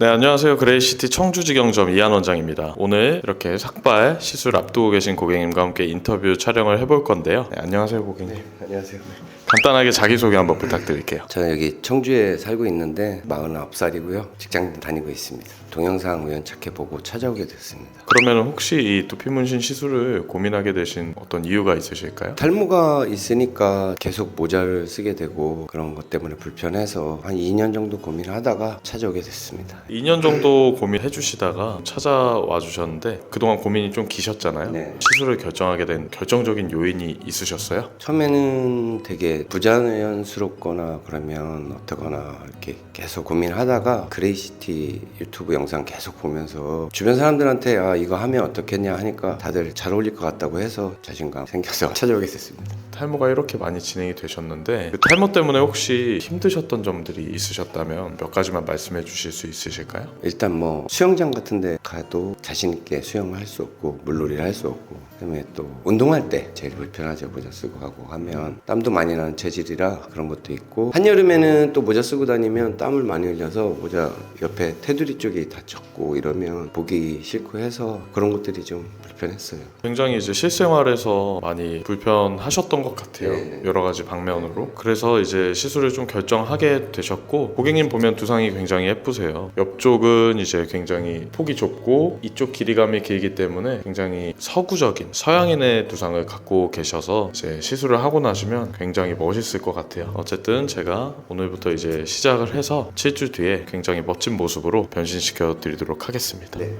네, 안녕하세요. 그레이시티 청주지경점 이한 원장입니다. 오늘 이렇게 삭발 시술 앞두고 계신 고객님과 함께 인터뷰 촬영을 해볼 건데요. 네, 안녕하세요, 고객님. 안녕하세요. 간단하게 자기소개 한번 부탁드릴게요. 저는 여기 청주에 살고 있는데 49살이고요. 직장 다니고 있습니다. 동영상 우연찮게 보고 찾아오게 됐습니다. 그러면 혹시 이 두피문신 시술을 고민하게 되신 어떤 이유가 있으실까요? 탈모가 있으니까 계속 모자를 쓰게 되고 그런 것 때문에 불편해서 한 2년 정도 고민을 하다가 찾아오게 됐습니다. 2년 정도 고민해 주시다가 찾아와 주셨는데 그동안 고민이 좀 기셨잖아요. 네. 시술을 결정하게 된 결정적인 요인이 있으셨어요? 처음에는 되게 부자연스럽거나 그러면 어떠거나 이렇게 계속 고민하다가 그레이시티 유튜브 영상 계속 보면서 주변 사람들한테 아 이거 하면 어떻겠냐 하니까 다들 잘 어울릴 것 같다고 해서 자신감 생겨서 찾아오게 됐습니다. 탈모가 이렇게 많이 진행이 되셨는데 그 탈모 때문에 혹시 힘드셨던 점들이 있으셨다면 몇 가지만 말씀해 주실 수 있으실까요? 일단 뭐 수영장 같은 데 가도 자신 있게 수영을 할 수 없고 물놀이를 할 수 없고 그다음에 또 운동할 때 제일 불편하죠 모자 쓰고 하고 하면 땀도 많이 나는 체질이라 그런 것도 있고 한여름에는 또 모자 쓰고 다니면 땀을 많이 흘려서 모자 옆에 테두리 쪽이 다 젖고 이러면 보기 싫고 해서 그런 것들이 좀 불편했어요. 굉장히 이제 실생활에서 많이 불편하셨던 것 같아요. 네. 여러 가지 방면으로. 그래서 이제 시술을 좀 결정하게 되셨고 고객님 보면 두상이 굉장히 예쁘세요. 옆쪽은 이제 굉장히 폭이 좁고 이쪽 길이감이 길기 때문에 굉장히 서구적인 서양인의 두상을 갖고 계셔서 이제 시술을 하고 나시면 굉장히 멋있을 것 같아요. 어쨌든 제가 오늘부터 이제 시작을 해서 7주 뒤에 굉장히 멋진 모습으로 변신시켜 드리도록 하겠습니다. 네.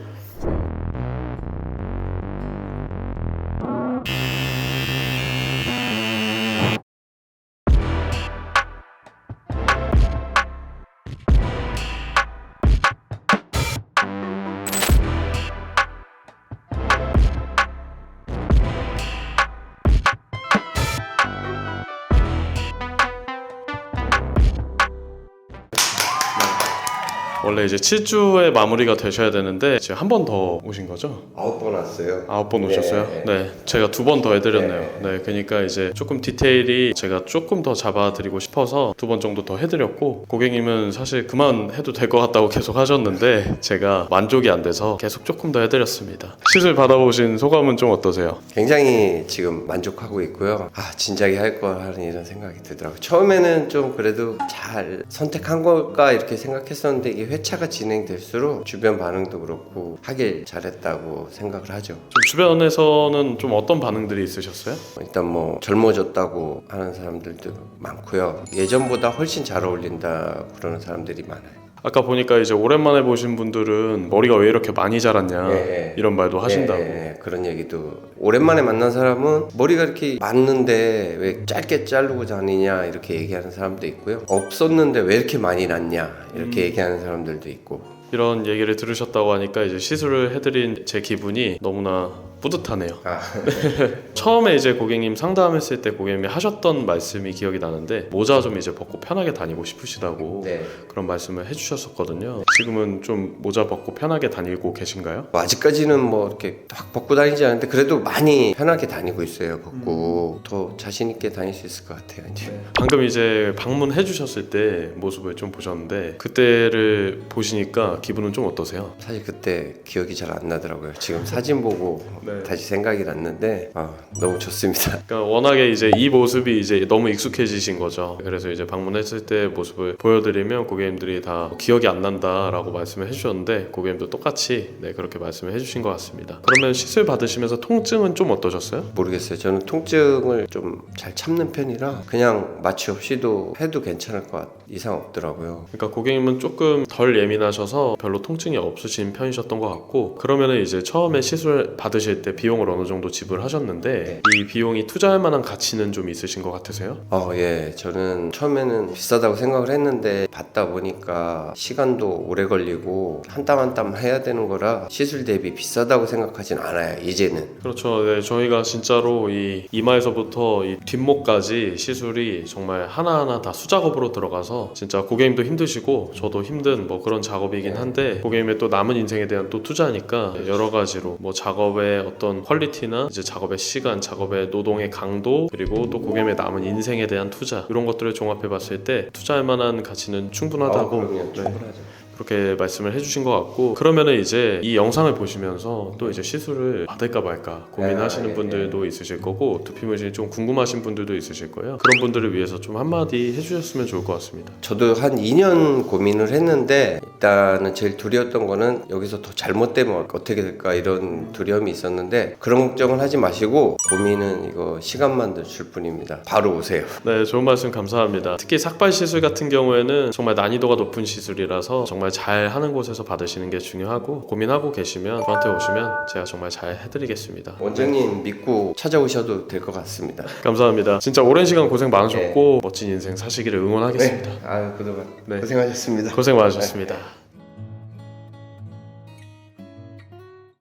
원래 이제 7주에 마무리가 되셔야 되는데 지금 한 번 더 오신 거죠? 아홉 번 왔어요. 아홉 번 네, 오셨어요? 네. 네. 제가 두 번 더 해드렸네요. 네. 그러니까 이제 조금 디테일이 제가 조금 더 잡아드리고 싶어서 두 번 정도 더 해드렸고 고객님은 사실 그만 해도 될 것 같다고 계속 하셨는데 제가 만족이 안 돼서 계속 조금 더 해드렸습니다. 시술 받아보신 소감은 좀 어떠세요? 굉장히 지금 만족하고 있고요. 아, 진작에 할 걸 하는 이런 생각이 들더라고요. 처음에는 좀 그래도 잘 선택한 걸까 이렇게 생각했었는데 이게 회차가 진행될수록 주변 반응도 그렇고 하길 잘했다고 생각을 하죠. 좀 주변에서는 좀 어떤 반응들이 있으셨어요? 일단 뭐 젊어졌다고 하는 사람들도 많고요. 예전보다 훨씬 잘 어울린다 그러는 사람들이 많아요. 아까 보니까 이제 오랜만에 보신 분들은 머리가 왜 이렇게 많이 자랐냐 네. 이런 말도 하신다고. 예, 예, 그런 얘기도 오랜만에 만난 사람은 머리가 이렇게 많는데 왜 짧게 자르고 다니냐 이렇게 얘기하는 사람도 있고요. 없었는데 왜 이렇게 많이 났냐 이렇게 얘기하는 사람들도 있고 이런 얘기를 들으셨다고 하니까 이제 시술을 해드린 제 기분이 너무나 뿌듯하네요. 아, 처음에 이제 고객님 상담했을 때 고객님이 하셨던 말씀이 기억이 나는데 모자 좀 이제 벗고 편하게 다니고 싶으시다고 네. 그런 말씀을 해주셨었거든요. 지금은 좀 모자 벗고 편하게 다니고 계신가요? 뭐 아직까지는 뭐 이렇게 확 벗고 다니지 않는데 그래도 많이 편하게 다니고 있어요. 벗고 더 자신 있게 다닐 수 있을 것 같아요. 이제. 방금 이제 방문해 주셨을 때 모습을 좀 보셨는데 그때를 보시니까 기분은 좀 어떠세요? 사실 그때 기억이 잘 안 나더라고요. 지금 사진 보고 네. 다시 생각이 났는데 아, 너무 좋습니다. 그러니까 워낙에 이제 이 모습이 이제 너무 익숙해지신 거죠. 그래서 이제 방문했을 때 모습을 보여드리면 고객님들이 다 기억이 안 난다라고 말씀을 해주셨는데 고객님도 똑같이 네 그렇게 말씀을 해주신 것 같습니다. 그러면 시술 받으시면서 통증은 좀 어떠셨어요? 모르겠어요. 저는 통증 을 좀 잘 참는 편이라 그냥 마취 없이도 해도 괜찮을 것 같, 이상 없더라고요. 그러니까 고객님은 조금 덜 예민하셔서 별로 통증이 없으신 편이셨던 것 같고 그러면은 이제 처음에 시술 받으실 때 비용을 어느 정도 지불하셨는데 이 비용이 투자할 만한 가치는 좀 있으신 것 같으세요? 어, 예. 저는 처음에는 비싸다고 생각을 했는데 받다 보니까 시간도 오래 걸리고 한 땀 한 땀 해야 되는 거라 시술 대비 비싸다고 생각하진 않아요. 이제는. 그렇죠. 네, 저희가 진짜로 이 이마에서 부터 이 뒷목까지 시술이 정말 하나하나 다 수작업으로 들어가서 진짜 고객님도 힘드시고 저도 힘든 뭐 그런 작업이긴 한데 고객님의 또 남은 인생에 대한 또 투자니까 여러 가지로 뭐 작업의 어떤 퀄리티나 이제 작업의 시간, 작업의 노동의 강도 그리고 또 고객님의 남은 인생에 대한 투자 이런 것들을 종합해 봤을 때 투자할 만한 가치는 충분하다고 아. 네, 충분하죠. 그렇게 말씀을 해주신 것 같고 그러면은 이제 이 영상을 보시면서 또 이제 시술을 받을까 말까 고민하시는 아, 예, 분들도 있으실 거고 두피문신이 좀 궁금하신 분들도 있으실 거예요. 그런 분들을 위해서 좀 한마디 해주셨으면 좋을 것 같습니다. 저도 한 2년 고민을 했는데 일단은 제일 두려웠던 거는 여기서 더 잘못되면 어떻게 될까 이런 두려움이 있었는데 그런 걱정을 하지 마시고 고민은 이거 시간만 더 줄 뿐입니다. 바로 오세요. 네, 좋은 말씀 감사합니다. 특히 삭발 시술 같은 경우에는 정말 난이도가 높은 시술이라서 정말 잘 하는 곳에서 받으시는 게 중요하고 고민하고 계시면 저한테 오시면 제가 정말 잘 해드리겠습니다. 원장님 믿고 찾아오셔도 될 것 같습니다. 감사합니다. 진짜 오랜 시간 고생 많으셨고 멋진 인생 사시기를 응원하겠습니다. 아 그동안 네. 고생하셨습니다. 고생 많으셨습니다.